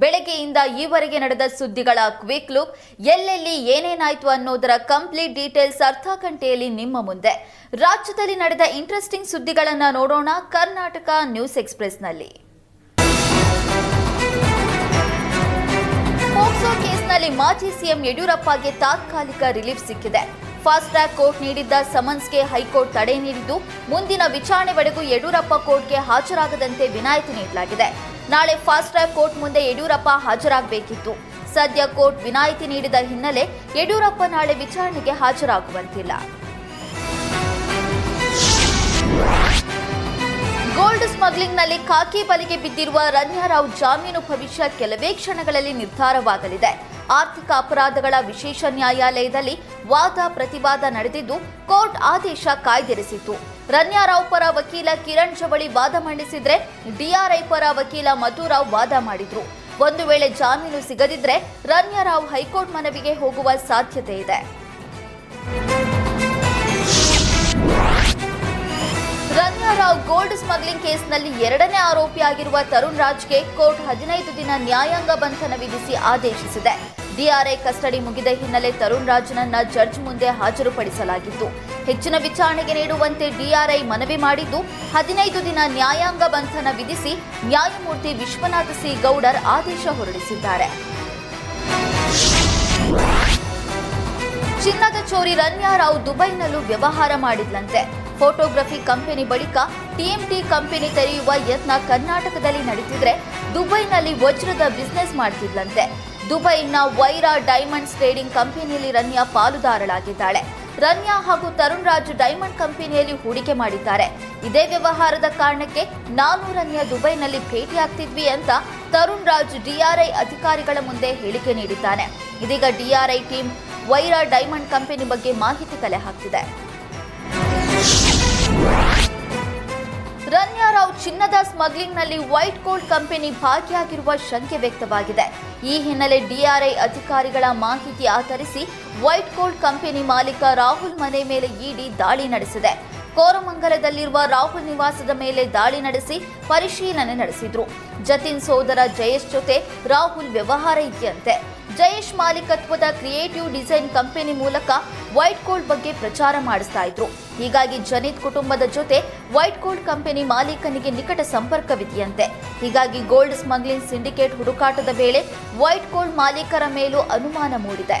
ಬೆಳಗ್ಗೆಯಿಂದ ಈವರೆಗೆ ನಡೆದ ಸುದ್ದಿಗಳ ಕ್ವಿಕ್ ಲುಕ್, ಎಲ್ಲೆಲ್ಲಿ ಏನೇನಾಯ್ತು ಅನ್ನೋದರ ಕಂಪ್ಲೀಟ್ ಡೀಟೇಲ್ಸ್ ಅರ್ಧ ಗಂಟೆಯಲ್ಲಿ ನಿಮ್ಮ ಮುಂದೆ. ರಾಜ್ಯದಲ್ಲಿ ನಡೆದ ಇಂಟ್ರೆಸ್ಟಿಂಗ್ ಸುದ್ದಿಗಳನ್ನು ನೋಡೋಣ ಕರ್ನಾಟಕ ನ್ಯೂಸ್ ಎಕ್ಸ್ಪ್ರೆಸ್ನಲ್ಲಿ. ಪೋಕ್ಸೋ ಕೇಸ್ನಲ್ಲಿ ಮಾಜಿ ಸಿಎಂ ಯಡಿಯೂರಪ್ಪಗೆ ತಾತ್ಕಾಲಿಕ ರಿಲೀಫ್ ಸಿಕ್ಕಿದೆ. ಫಾಸ್ಟ್ ಟ್ರ್ಯಾಕ್ ಕೋರ್ಟ್ ನೀಡಿದ್ದ ಸಮನ್ಸ್ಗೆ ಹೈಕೋರ್ಟ್ ತಡೆ ನೀಡಿದ್ದು, ಮುಂದಿನ ವಿಚಾರಣೆವರೆಗೂ ಯಡಿಯೂರಪ್ಪ ಕೋರ್ಟ್ಗೆ ಹಾಜರಾಗದಂತೆ ವಿನಾಯಿತಿ ನೀಡಲಾಗಿದೆ. ನಾಳೆ ಫಾಸ್ಟ್ ಟ್ರ್ಯಾಕ್ ಕೋರ್ಟ್ ಮುಂದೆ ಯಡಿಯೂರಪ್ಪ ಹಾಜರಾಗಬೇಕಿತ್ತು. ಸದ್ಯ ಕೋರ್ಟ್ ವಿನಾಯಿತಿ ನೀಡಿದ ಹಿನ್ನೆಲೆ ಯಡಿಯೂರಪ್ಪ ನಾಳೆ ವಿಚಾರಣೆಗೆ ಹಾಜರಾಗುವಂತಿಲ್ಲ. ಗೋಲ್ಡ್ ಸ್ಮಗ್ಲಿಂಗ್ನಲ್ಲಿ ಖಾಕಿ ಬಲಿಗೆ ಬಿದ್ದಿರುವ ರನ್ಯಾರಾವ್ ಜಾಮೀನು ಭವಿಷ್ಯ ಕೆಲವೇ ಕ್ಷಣಗಳಲ್ಲಿ ನಿರ್ಧಾರವಾಗಲಿದೆ. ಆರ್ಥಿಕ ಅಪರಾಧಗಳ ವಿಶೇಷ ನ್ಯಾಯಾಲಯದಲ್ಲಿ ವಾದ ಪ್ರತಿವಾದ ನಡೆದಿದ್ದು, ಕೋರ್ಟ್ ಆದೇಶ ಕಾಯ್ದಿರಿಸಿತ್ತು. ರನ್ಯಾರಾವ್ ಪರ ವಕೀಲ ಕಿರಣ್ ಚವಳಿ ವಾದ ಮಂಡಿಸಿದ್ರೆ, ಡಿಆರ್ಐ ಪರ ವಕೀಲ ಮಧುರಾವ್ ವಾದ ಮಾಡಿದ್ರು. ಒಂದು ವೇಳೆ ಜಾಮೀನು ಸಿಗದಿದ್ರೆ ರನ್ಯಾರಾವ್ ಹೈಕೋರ್ಟ್ ಮನವಿಗೆ ಹೋಗುವ ಸಾಧ್ಯತೆ ಇದೆ. ರನ್ಯಾರಾವ್ ಗೋಲ್ಡ್ ಸ್ಮಗ್ಲಿಂಗ್ ಕೇಸ್ನಲ್ಲಿ ಎರಡನೇ ಆರೋಪಿಯಾಗಿರುವ ತರುಣ್ ರಾಜ್ಗೆ ಕೋರ್ಟ್ ಹದಿನೈದು ದಿನ ನ್ಯಾಯಾಂಗ ಬಂಧನ ವಿಧಿಸಿ ಆದೇಶಿಸಿದೆ. ಡಿಆರ್ಐ ಕಸ್ಟಡಿ ಮುಗಿದ ಹಿನ್ನೆಲೆ ತರುಣ್ ರಾಜನನ್ನ ಜಡ್ಜ್ ಮುಂದೆ ಹಾಜರುಪಡಿಸಲಾಗಿತ್ತು. ಹೆಚ್ಚಿನ ವಿಚಾರಣೆಗೆ ನೀಡುವಂತೆ ಡಿಆರ್ಐ ಮನವಿ ಮಾಡಿದ್ದು, ಹದಿನೈದು ದಿನ ನ್ಯಾಯಾಂಗ ಬಂಧನ ವಿಧಿಸಿ ನ್ಯಾಯಮೂರ್ತಿ ವಿಶ್ವನಾಥ ಸಿ ಗೌಡರ್ ಆದೇಶ ಹೊರಡಿಸಿದ್ದಾರೆ. ಚಿನ್ನದ ಚೋರಿ ರನ್ಯಾರಾವ್ ದುಬೈನಲ್ಲೂ ವ್ಯವಹಾರ ಮಾಡಿದ್ಲಂತೆ. ಫೋಟೋಗ್ರಫಿ ಕಂಪನಿ ಬಳಿಕ ಟಿಎಂಟಿ ಕಂಪನಿ ತೆರೆಯುವ ಯತ್ನ ಕರ್ನಾಟಕದಲ್ಲಿ ನಡೀತಿದ್ರೆ ದುಬೈನಲ್ಲಿ ವಜ್ರದ ಬಿಸ್ನೆಸ್ ಮಾಡ್ತಿದ್ಲಂತೆ. ದುಬೈನ ವೈರಾ ಡೈಮಂಡ್ಸ್ ಟ್ರೇಡಿಂಗ್ ಕಂಪನಿಯಲ್ಲಿ ರನ್ಯಾ ಪಾಲುದಾರಳಾಗಿದ್ದಾಳೆ. ರನ್ಯಾ ಹಾಗೂ ತರುಣ್ ರಾಜ್ ಡೈಮಂಡ್ ಕಂಪನಿಯಲ್ಲಿ ಹೂಡಿಕೆ ಮಾಡಿದ್ದಾರೆ. ಇದೇ ವ್ಯವಹಾರದ ಕಾರಣಕ್ಕೆ ನಾನು ರನ್ಯಾ ದುಬೈನಲ್ಲಿ ಭೇಟಿಯಾಗ್ತಿದ್ವಿ ಅಂತ ತರುಣ್ ರಾಜ್ ಡಿಆರ್ಐ ಅಧಿಕಾರಿಗಳ ಮುಂದೆ ಹೇಳಿಕೆ ನೀಡಿದ್ದಾನೆ. ಇದೀಗ DRI team Vaira diamond company ಬಗ್ಗೆ ಮಾಹಿತಿ ಕಲೆ ಹಾಕ್ತಿದೆ. ರನ್ಯಾರಾವ್ ಚಿನ್ನದ ಸ್ಮಗ್ಲಿಂಗ್ನಲ್ಲಿ ವೈಟ್ ಗೋಲ್ಡ್ ಕಂಪನಿ ಭಾಗಿಯಾಗಿರುವ ಶಂಕೆ ವ್ಯಕ್ತವಾಗಿದೆ. ಈ ಹಿನ್ನೆಲೆ ಡಿಆರ್ಐ ಅಧಿಕಾರಿಗಳ ಮಾಹಿತಿ ಆಧರಿಸಿ ವೈಟ್ ಗೋಲ್ಡ್ ಕಂಪನಿ ಮಾಲೀಕ ರಾಹುಲ್ ಮನೆ ಮೇಲೆ ಇಡಿ ದಾಳಿ ನಡೆಸಿದೆ. ಕೋರಮಂಗಲದಲ್ಲಿರುವ ರಾಹುಲ್ ನಿವಾಸದ ಮೇಲೆ ದಾಳಿ ನಡೆಸಿ ಪರಿಶೀಲನೆ ನಡೆಸಿದ್ರು. ಜತಿನ್ ಸೋದರ ಜಯೇಶ್ ಜೊತೆ ರಾಹುಲ್ ವ್ಯವಹಾರ ಇದೆಯಂತೆ. ಜಯೇಶ್ ಮಾಲೀಕತ್ವದ ಕ್ರಿಯೇಟಿವ್ ಡಿಸೈನ್ ಕಂಪನಿ ಮೂಲಕ ವೈಟ್ ಗೋಲ್ಡ್ ಬಗ್ಗೆ ಪ್ರಚಾರ ಮಾಡಿಸ್ತಾ ಇದ್ರು. ಹೀಗಾಗಿ ಜನಿತ್ ಕುಟುಂಬದ ಜೊತೆ ವೈಟ್ ಗೋಲ್ಡ್ ಕಂಪನಿ ಮಾಲೀಕನಿಗೆ ನಿಕಟ ಸಂಪರ್ಕವಿದೆಯಂತೆ. ಹೀಗಾಗಿ ಗೋಲ್ಡ್ ಸ್ಮಗ್ಲಿಂಗ್ ಸಿಂಡಿಕೇಟ್ ಹುಡುಕಾಟದ ವೇಳೆ ವೈಟ್ ಗೋಲ್ಡ್ ಮಾಲೀಕರ ಮೇಲೂ ಅನುಮಾನ ಮೂಡಿದೆ.